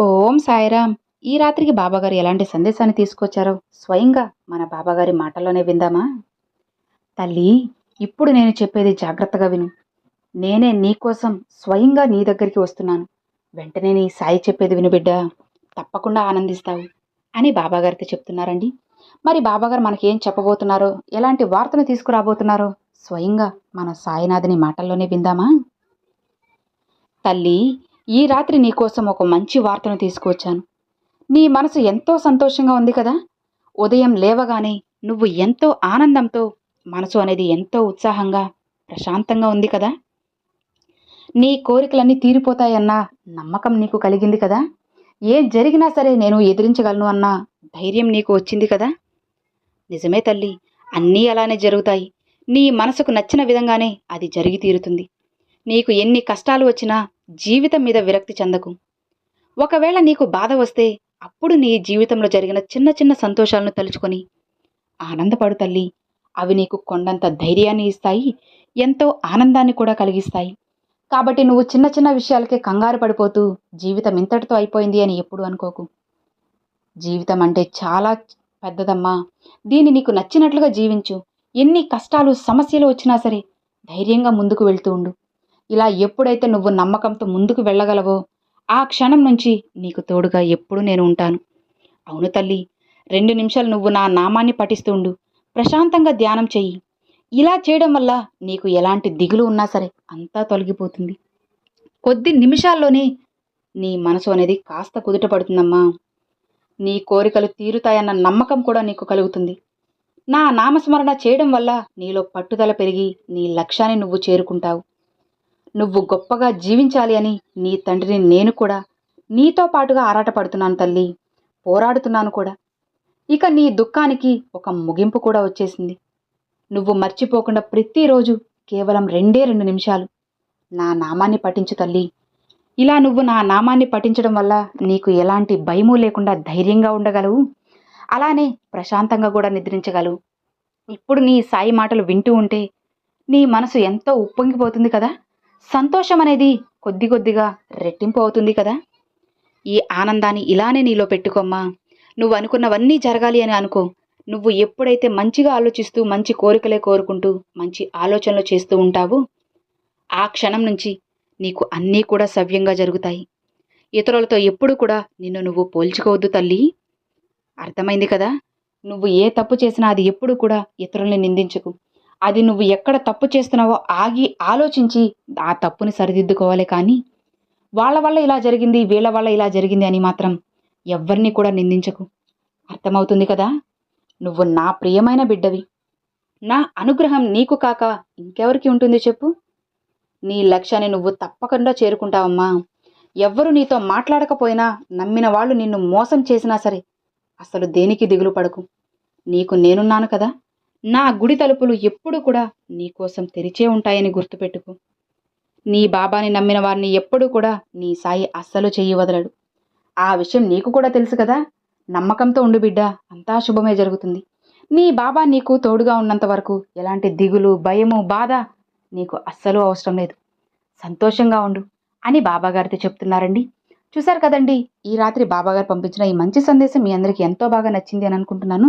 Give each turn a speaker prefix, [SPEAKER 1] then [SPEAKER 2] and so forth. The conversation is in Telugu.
[SPEAKER 1] ఓం సాయిరామ్. ఈ రాత్రికి బాబాగారు ఎలాంటి సందేశాన్ని తీసుకొచ్చారో స్వయంగా మన బాబాగారి మాటల్లోనే విందామా? తల్లి ఇప్పుడు నేను చెప్పేది జాగ్రత్తగా విను. నేనే నీకోసం స్వయంగా నీ దగ్గరికి వస్తున్నాను. వెంటనే నీ సాయి చెప్పేది విను బిడ్డ. తప్పకుండా ఆనందిస్తావు అని బాబాగారితో చెప్తున్నారండి. మరి బాబాగారు మనకేం చెప్పబోతున్నారో ఎలాంటి వార్తను తీసుకురాబోతున్నారో స్వయంగా మన సాయినాథుని మాటల్లోనే విందామా? తల్లి ఈ రాత్రి నీకోసం ఒక మంచి వార్తను తీసుకువచ్చాను. నీ మనసు ఎంతో సంతోషంగా ఉంది కదా? ఉదయం లేవగానే నువ్వు ఎంతో ఆనందంతో మనసు అనేది ఎంతో ఉత్సాహంగా ప్రశాంతంగా ఉంది కదా? నీ కోరికలన్నీ తీరిపోతాయన్న నమ్మకం నీకు కలిగింది కదా? ఏం జరిగినా సరే నేను ఎదిరించగలను అన్న ధైర్యం నీకు వచ్చింది కదా? నిజమే తల్లి అన్నీ అలానే జరుగుతాయి. నీ మనసుకు నచ్చిన విధంగానే అది జరిగి తీరుతుంది. నీకు ఎన్ని కష్టాలు వచ్చినా జీవితం మీద విరక్తి చెందకు. ఒకవేళ నీకు బాధ వస్తే అప్పుడు నీ జీవితంలో జరిగిన చిన్న చిన్న సంతోషాలను తలుచుకొని. ఆనందపడు తల్లి అవి నీకు కొండంత ధైర్యాన్ని ఇస్తాయి ఎంతో ఆనందాన్ని కూడా కలిగిస్తాయి. కాబట్టి నువ్వు చిన్న చిన్న విషయాలకే కంగారు పడిపోతూ జీవితం ఇంతటితో అయిపోయింది అని ఎప్పుడు అనుకోకు. జీవితం అంటే చాలా పెద్దదమ్మా. దీన్ని నీకు నచ్చినట్లుగా జీవించు. ఎన్ని కష్టాలు సమస్యలు వచ్చినా సరే ధైర్యంగా ముందుకు వెళ్తూ ఉండు. ఇలా ఎప్పుడైతే నువ్వు నమ్మకంతో ముందుకు వెళ్ళగలవో ఆ క్షణం నుంచి నీకు తోడుగా ఎప్పుడూ నేను ఉంటాను. అవును తల్లి రెండు నిమిషాలు నువ్వు నా నామాన్ని పఠిస్తుండు ప్రశాంతంగా ధ్యానం చెయ్యి. ఇలా చేయడం వల్ల నీకు ఎలాంటి దిగులు ఉన్నా సరే అంతా తొలగిపోతుంది. కొద్ది నిమిషాల్లోనే నీ మనసు అనేది కాస్త కుదుట పడుతుందమ్మా. నీ కోరికలు తీరుతాయన్న నమ్మకం కూడా నీకు కలుగుతుంది. నా నామస్మరణ చేయడం వల్ల నీలో పట్టుదల పెరిగి నీ లక్ష్యాన్ని నువ్వు చేరుకుంటావు. నువ్వు గొప్పగా జీవించాలి అని నీ తండ్రిని నేను కూడా నీతో పాటుగా ఆరాటపడుతున్నాను తల్లి. పోరాడుతున్నాను కూడా. ఇక నీ దుఃఖానికి ఒక ముగింపు కూడా వచ్చేసింది. నువ్వు మర్చిపోకుండా ప్రతిరోజు కేవలం రెండే రెండు నిమిషాలు నా నామాన్ని పఠించు తల్లి. ఇలా నువ్వు నా నామాన్ని పఠించడం వల్ల నీకు ఎలాంటి భయము లేకుండా ధైర్యంగా ఉండగలవు? అలానే ప్రశాంతంగా కూడా నిద్రించగలవు. ఇప్పుడు నీ సాయి మాటలు వింటూ ఉంటే నీ మనసు ఎంతో ఉప్పొంగిపోతుంది కదా? సంతోషం అనేది కొద్ది కొద్దిగా రెట్టింపు అవుతుంది కదా? ఈ ఆనందాన్ని ఇలానే నీలో పెట్టుకోమ్మా. నువ్వు అనుకున్నవన్నీ జరగాలి అని అనుకో. నువ్వు ఎప్పుడైతే మంచిగా ఆలోచిస్తూ మంచి కోరికలే కోరుకుంటూ మంచి ఆలోచనలు చేస్తూ ఉంటావో ఆ క్షణం నుంచి నీకు అన్నీ కూడా సవ్యంగా జరుగుతాయి. ఇతరులతో ఎప్పుడు కూడా నిన్ను నువ్వు పోల్చుకోవద్దు తల్లి. అర్థమైంది కదా? నువ్వు ఏ తప్పు చేసినా అది ఎప్పుడు కూడా ఇతరుల్ని నిందించకు. అది నువ్వు ఎక్కడ తప్పు చేస్తున్నావో ఆగి ఆలోచించి ఆ తప్పుని సరిదిద్దుకోవాలి కానీ వాళ్ళ వల్ల ఇలా జరిగింది వీళ్ళ వల్ల ఇలా జరిగింది అని మాత్రం ఎవ్వరిని కూడా నిందించకు. అర్థమవుతుంది కదా? నువ్వు నా ప్రియమైన బిడ్డవి. నా అనుగ్రహం నీకు కాక ఇంకెవరికి ఉంటుంది చెప్పు? నీ లక్ష్యాన్ని నువ్వు తప్పకుండా చేరుకుంటావమ్మా. ఎవ్వరు నీతో మాట్లాడకపోయినా నమ్మిన వాళ్ళు నిన్ను మోసం చేసినా సరే అసలు దేనికి దిగులు పడకు? నీకు నేనున్నాను కదా? నా గుడి తలుపులు ఎప్పుడు కూడా నీకోసం తెరిచే ఉంటాయని గుర్తుపెట్టుకో. నీ బాబాని నమ్మిన వారిని ఎప్పుడూ కూడా నీ సాయి అస్సలు చెయ్యి వదలడు. ఆ విషయం నీకు కూడా తెలుసు కదా? నమ్మకంతో ఉండు బిడ్డ అంతా శుభమే జరుగుతుంది. నీ బాబా నీకు తోడుగా ఉన్నంత వరకు ఎలాంటి దిగులు భయము బాధ నీకు అస్సలు అవసరం లేదు. సంతోషంగా ఉండు అని బాబాగారితో చెప్తున్నారండి. చూశారు కదండి ఈ రాత్రి బాబాగారు పంపించిన ఈ మంచి సందేశం మీ అందరికీ ఎంతో బాగా నచ్చింది అని అనుకుంటున్నాను.